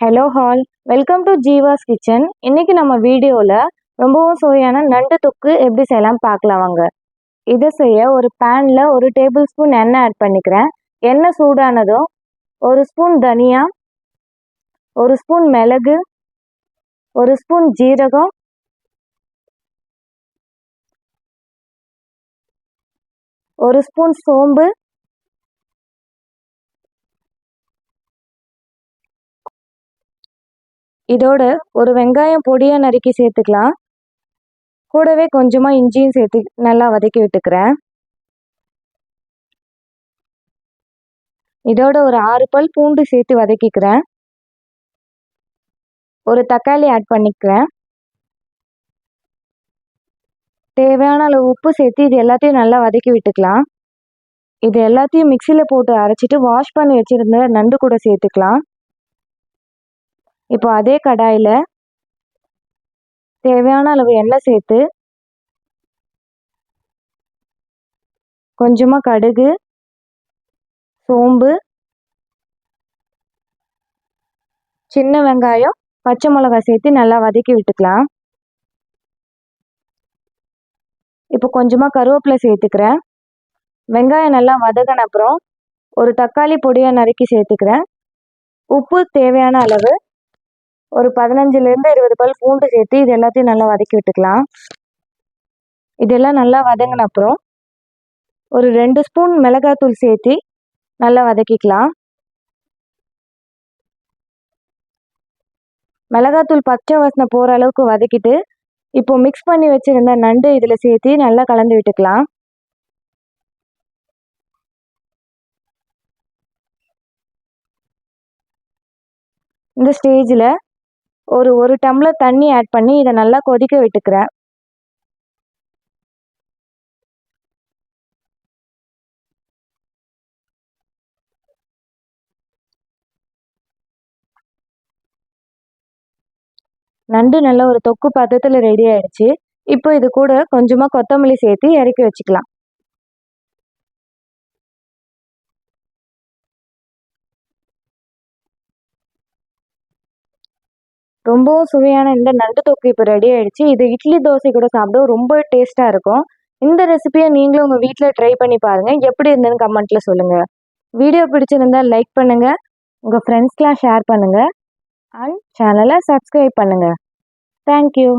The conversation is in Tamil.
Hello all welcome to Jeeva's kitchen இன்னைக்கு நம்ம வீடியோவில் ரொம்பவும் சுவையான நண்டு தொக்கு எப்படி செய்யலாம் பார்க்கலாம் வாங்க. இதை செய்ய ஒரு பேனில் ஒரு டேபிள் ஸ்பூன் எண்ணெய் ஆட் பண்ணிக்கிறேன். எண்ணெய் சூடானதும் ஒரு ஸ்பூன் தனியா ஒரு ஸ்பூன் மிளகு ஒரு ஸ்பூன் ஜீரகம் ஒரு ஸ்பூன் சோம்பு இதோட ஒரு வெங்காயம் பொடியாக நறுக்கி சேர்த்துக்கலாம். கூடவே கொஞ்சமாக இஞ்சியும் சேர்த்து நல்லா வதக்கி விட்டுக்கிறேன். இதோட ஒரு ஆறு பல் பூண்டு சேர்த்து வதக்கிக்கிறேன். ஒரு தக்காளி ஆட் பண்ணிக்கிறேன். தேவையான அளவு உப்பு சேர்த்து இது எல்லாத்தையும் நல்லா வதக்கி விட்டுக்கலாம். இது எல்லாத்தையும் மிக்சியில் போட்டு அரைச்சிட்டு வாஷ் பண்ணி வச்சுருந்த நண்டு கூட சேர்த்துக்கலாம். இப்போ அதே கடாயில் தேவையான அளவு எண்ணெய் சேர்த்து கொஞ்சமாக கடுகு சோம்பு சின்ன வெங்காயம் பச்சை மிளகாய் சேர்த்து நல்லா வதக்கி விட்டுக்கலாம். இப்போ கொஞ்சமாக கருவேப்பிலை சேர்த்துக்கிறேன். வெங்காயம் நல்லா வதங்கின அப்புறம் ஒரு தக்காளி பொடியை நறுக்கி சேர்த்துக்கிறேன். உப்பு தேவையான அளவு ஒரு பதினஞ்சுலேருந்து இருபது பல் பூண்டு சேர்த்து இது எல்லாத்தையும் நல்லா வதக்கி விட்டுக்கலாம். இதெல்லாம் நல்லா வதங்கின அப்புறம் ஒரு ரெண்டு ஸ்பூன் மிளகாத்தூள் சேர்த்து நல்லா வதக்கிக்கலாம். மிளகாத்தூள் பச்சை வாசனை போகிற அளவுக்கு வதக்கிட்டு இப்போ மிக்ஸ் பண்ணி வச்சுருந்த நண்டு இதில் சேர்த்து நல்லா கலந்து விட்டுக்கலாம். இந்த ஸ்டேஜில் ஒரு ஒரு டம்ளர் தண்ணி ஆட் பண்ணி இதை நல்லா கொதிக்க விட்டுக்கிறேன். நண்டு நல்ல ஒரு தொக்கு பதத்தில் ரெடி ஆயிடுச்சு. இப்போ இது கூட கொஞ்சமாக கொத்தமல்லி சேர்த்து இறக்கி வச்சுக்கலாம். ரொம்பவும் சுவையான இந்த நண்டு தொக்கு இப்போ ரெடி ஆயிடுச்சு. இது இட்லி தோசை கூட சாப்பிட ரொம்ப டேஸ்ட்டாக இருக்கும். இந்த ரெசிபியை நீங்களும் உங்கள் வீட்டில் ட்ரை பண்ணி பாருங்கள் எப்படி இருந்ததுன்னு கமெண்ட்டில் சொல்லுங்கள் வீடியோ பிடிச்சிருந்தா லைக் பண்ணுங்கள் உங்கள் ஃப்ரெண்ட்ஸ்க்கெலாம் ஷேர் பண்ணுங்கள் அண்ட் சேனலை சப்ஸ்கிரைப் பண்ணுங்கள் தேங்க்யூ